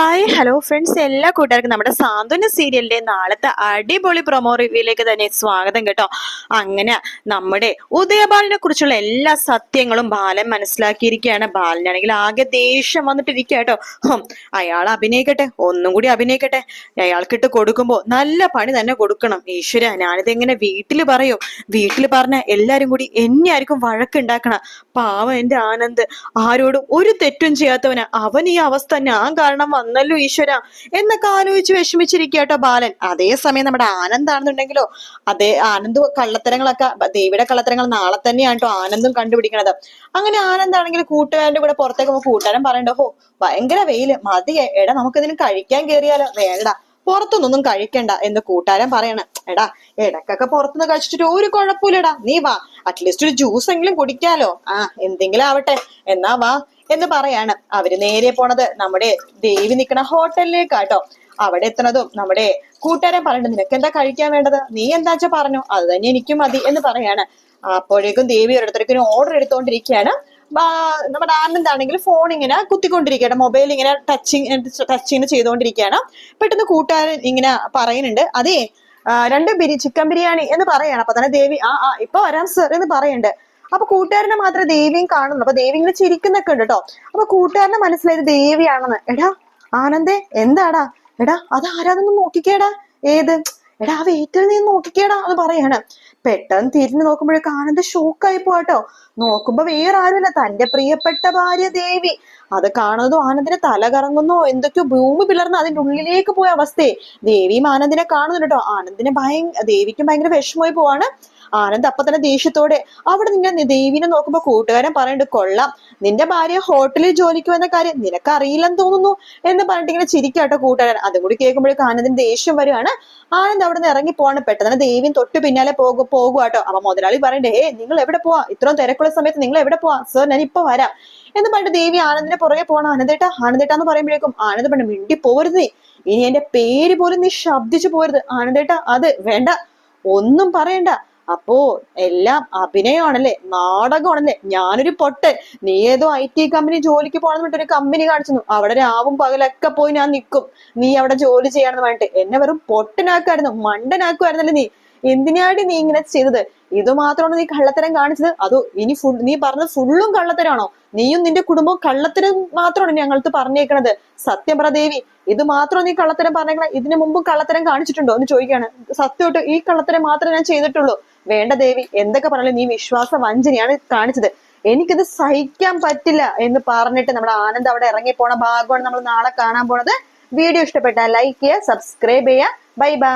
Hi hello friends എല്ലാ കൂട്ടുകാർക്കും നമ്മുടെ സാന്ത്വന സീരിയലിന്റെ നാളത്തെ അടിപൊളി പ്രൊമോ റിവ്യൂയിലേക്ക് തന്നെ സ്വാഗതം കേട്ടോ. അങ്ങനെ നമ്മുടെ ഉദയബാലിനെ കുറിച്ചുള്ള എല്ലാ സത്യങ്ങളും ബാലൻ മനസ്സിലാക്കിയിരിക്കുകയാണ്. ബാലനാണെങ്കിൽ ആകെ ദേഷ്യം വന്നിട്ടിരിക്കുക കേട്ടോ. അയാൾ അഭിനയിക്കട്ടെ ഒന്നും കൂടി അഭിനയിക്കട്ടെ. അയാൾക്കിട്ട് കൊടുക്കുമ്പോൾ നല്ല പണി തന്നെ കൊടുക്കണം. ഈശ്വര ഞാനിത് എങ്ങനെ വീട്ടിൽ പറയൂ? വീട്ടിൽ പറഞ്ഞ എല്ലാരും കൂടി എന്നെ ആയിരിക്കും വഴക്കുണ്ടാക്കണം. പാവം എന്റെ ആനന്ദ്. ആരോടും ഒരു തെറ്റും ചെയ്യാത്തവന്. അവൻ ഈ അവസ്ഥ ഞാൻ കാരണം വന്നല്ലോ ഈശ്വര. എന്നൊക്കെ ആലോചിച്ച് വിഷമിച്ചിരിക്കുക കേട്ടോ ബാലൻ. അതേസമയം നമ്മുടെ ആനന്ദാണെന്നുണ്ടെങ്കിലോ അതേ ആനന്ദ് കള്ളത്തരങ്ങളൊക്കെ ദേവിയുടെ കള്ളത്തരങ്ങൾ നാളെ തന്നെയാണ് കേട്ടോ ആനന്ദും കണ്ടുപിടിക്കണത്. അങ്ങനെ ആനന്ദാണെങ്കിൽ കൂട്ടുകാരന്റെ കൂടെ പുറത്തേക്ക് പോകുമ്പോൾ കൂട്ടുകാരൻ പറയണ്ടോ ഹോ ഭയങ്കര വെയിൽ. മതി എടാ നമുക്കിതിന് കഴിക്കാൻ കയറിയാലോ വേണ്ട പുറത്തുനിന്നൊന്നും കഴിക്കണ്ട എന്ന് കൂട്ടുകാരൻ പറയണം. എടാ ഇടക്കൊക്കെ പുറത്തുനിന്ന് കഴിച്ചിട്ട് ഒരു കുഴപ്പമില്ലടാ. നീ വാ അറ്റ്ലീസ്റ്റ് ഒരു ജ്യൂസ് എങ്കിലും കുടിക്കാലോ. ആ എന്തെങ്കിലും ആവട്ടെ. എന്നാ വാ എന്ന് പറയാണ്. അവർ നേരെ പോണത് നമ്മുടെ ദേവി നിക്കണ ഹോട്ടലിലേക്കാട്ടോ. അവിടെ എത്തണതും നമ്മുടെ കൂട്ടുകാരൻ പറയുന്നത് നിനക്ക് എന്താ കഴിക്കാൻ വേണ്ടത്? നീ എന്താ വെച്ചാ പറഞ്ഞു? അത് തന്നെ എനിക്കും മതി എന്ന് പറയാണ്. അപ്പോഴേക്കും ദേവി ഓരോരുത്തർക്കും ഓർഡർ എടുത്തുകൊണ്ടിരിക്കുകയാണ് ബാ- നമ്മുടെ ആനന്ദ് ആണെങ്കിൽ ഫോൺ ഇങ്ങനെ കുത്തിക്കൊണ്ടിരിക്കുകയാണ്. മൊബൈൽ ഇങ്ങനെ ടച്ചിങ് ടച്ചിങ് ചെയ്തുകൊണ്ടിരിക്കുകയാണ് പെട്ടെന്ന് കൂട്ടുകാരൻ ഇങ്ങനെ പറയുന്നുണ്ട്. അതേ രണ്ട് ബിരി ചിക്കൻ ബിരിയാണി എന്ന് പറയാണ്. അപ്പൊ തന്നെ ദേവി ആ ആ ഇപ്പൊ വരാം സർ എന്ന് പറയുന്നുണ്ട് അപ്പൊ കൂട്ടുകാരനെ മാത്രമേ ദേവിയും കാണുന്നു അപ്പൊ ദേവി ഇങ്ങനെ ചിരിക്കുന്നൊക്കെ ഉണ്ട് കേട്ടോ. അപ്പൊ കൂട്ടുകാരനെ മനസ്സിലായത് ദേവിയാണെന്ന്. എടാ ആനന്ദേ എന്താടാ? എടാ അത് ആരാതൊന്നും നോക്കിക്കേടാ? ഏത്? എടാ ആ വേറ്റിൽ നീ നോക്കിക്കേടാ അത് പറയാണ്. പെട്ടെന്ന് തിരിഞ്ഞു നോക്കുമ്പോഴേക്ക് ആനന്ദ് ഷോക്കായി പോട്ടോ നോക്കുമ്പോ വേറെ ആരുമില്ല. തന്റെ പ്രിയപ്പെട്ട ഭാര്യ ദേവി. അത് കാണുന്നതും ആനന്ദിനെ തല കറങ്ങുന്നു എന്തൊക്കെയോ ഭൂമി പിളർന്ന് അതിന്റെ ഉള്ളിലേക്ക് പോയ അവസ്ഥയെ ദേവിയും ആനന്ദിനെ കാണുന്നുണ്ട് കേട്ടോ. ആനന്ദിനെ ഭയ ദേവിക്കും ഭയങ്കര വിഷമമായി പോവാണ്. ആനന്ദ് അപ്പൊ തന്നെ ദേഷ്യത്തോടെ അവിടെ നിന്നെ ദേവിനെ നോക്കുമ്പോ കൂട്ടുകാരൻ പറയുന്നുണ്ട് കൊള്ളാം. നിന്റെ ഭാര്യ ഹോട്ടലിൽ ജോലിക്ക് വന്ന കാര്യം നിനക്ക് അറിയില്ലെന്ന് തോന്നുന്നു എന്ന് പറഞ്ഞിട്ട് ഇങ്ങനെ ചിരിക്കാട്ടോ കൂട്ടുകാരൻ. അതും കൂടി കേൾക്കുമ്പോഴേക്കും ആനന്ദിന് ദേഷ്യം വരുവാണ് ആനന്ദ് അവിടെ നിന്ന് ഇറങ്ങി പോവാണ്. പെട്ടെന്ന് ദേവിയും തൊട്ട് പിന്നാലെ പോകും പോകുവാട്ടോ അപ്പൊ മുതലാളി പറയണ്ടേ ഏ നിങ്ങൾ എവിടെ പോവാ? ഇത്രയും തിരക്കുള്ള സമയത്ത് നിങ്ങൾ എവിടെ പോവാ? സർ ഞാൻ ഇപ്പൊ വരാം. എന്ന് പറഞ്ഞിട്ട് ദേവി ആനന്ദിനെ പുറകെ പോകണം ആനന്ദേട്ടാ ആനന്ദേട്ടാ എന്ന് പറയുമ്പോഴേക്കും ആനന്ദ് പറഞ്ഞു മിണ്ടി പോരുത്. ഇനി എന്റെ പേര് പോലും നീ ശബ്ദിച്ചു പോരുത്. ആനന്ദേട്ടാ അത് വേണ്ട. ഒന്നും പറയണ്ട. അപ്പോ എല്ലാം അഭിനയമാണല്ലേ? നാടകമാണല്ലേ? ഞാനൊരു പൊട്ട് നീ ഏതോ ഐ ടി കമ്പനി ജോലിക്ക് പോകണമെന്ന് പറഞ്ഞിട്ട് ഒരു കമ്പനി കാണിച്ചു അവിടെ രാവും പകലൊക്കെ പോയി ഞാൻ നിൽക്കും നീ അവിടെ ജോലി ചെയ്യണമെന്ന് പറഞ്ഞിട്ട്. എന്നെ വെറും പൊട്ടനാക്കുമായിരുന്നു മണ്ടനാക്കുമായിരുന്നല്ലേ നീ. എന്തിനാടി നീ ഇങ്ങനെ ചെയ്തത്? ഇത് മാത്രമാണ് നീ കള്ളത്തരം കാണിച്ചത്? അതോ ഇനി ഫുൾ നീ പറഞ്ഞത് ഫുള്ളും കള്ളത്തരാണോ? നീയും നിന്റെ കുടുംബവും കള്ളത്തരം മാത്രമാണ് ഞങ്ങൾക്ക് പറഞ്ഞേക്കണത്. സത്യപ്രദേവി ഇത് മാത്രം നീ കള്ളത്തരം പറഞ്ഞേക്കണ ഇതിനു മുമ്പും കള്ളത്തരം കാണിച്ചിട്ടുണ്ടോ? എന്ന് ചോദിക്കാണ് സത്യമായിട്ട് ഈ കള്ളത്തരം മാത്രമേ ഞാൻ ചെയ്തിട്ടുള്ളൂ. വേണ്ട ദേവി എന്തൊക്കെ പറഞ്ഞാലും നീ വിശ്വാസ വഞ്ചനയാണ് കാണിച്ചത്. എനിക്കിത് സഹിക്കാൻ പറ്റില്ല എന്ന് പറഞ്ഞിട്ട് നമ്മുടെ ആനന്ദ് അവിടെ ഇറങ്ങി പോണ ഭാഗമാണ് നമ്മൾ നാളെ കാണാൻ പോണത്. വീഡിയോ ഇഷ്ടപ്പെട്ടാൽ ലൈക്ക് ചെയ്യുക സബ്സ്ക്രൈബ് ചെയ്യുക. Bye bye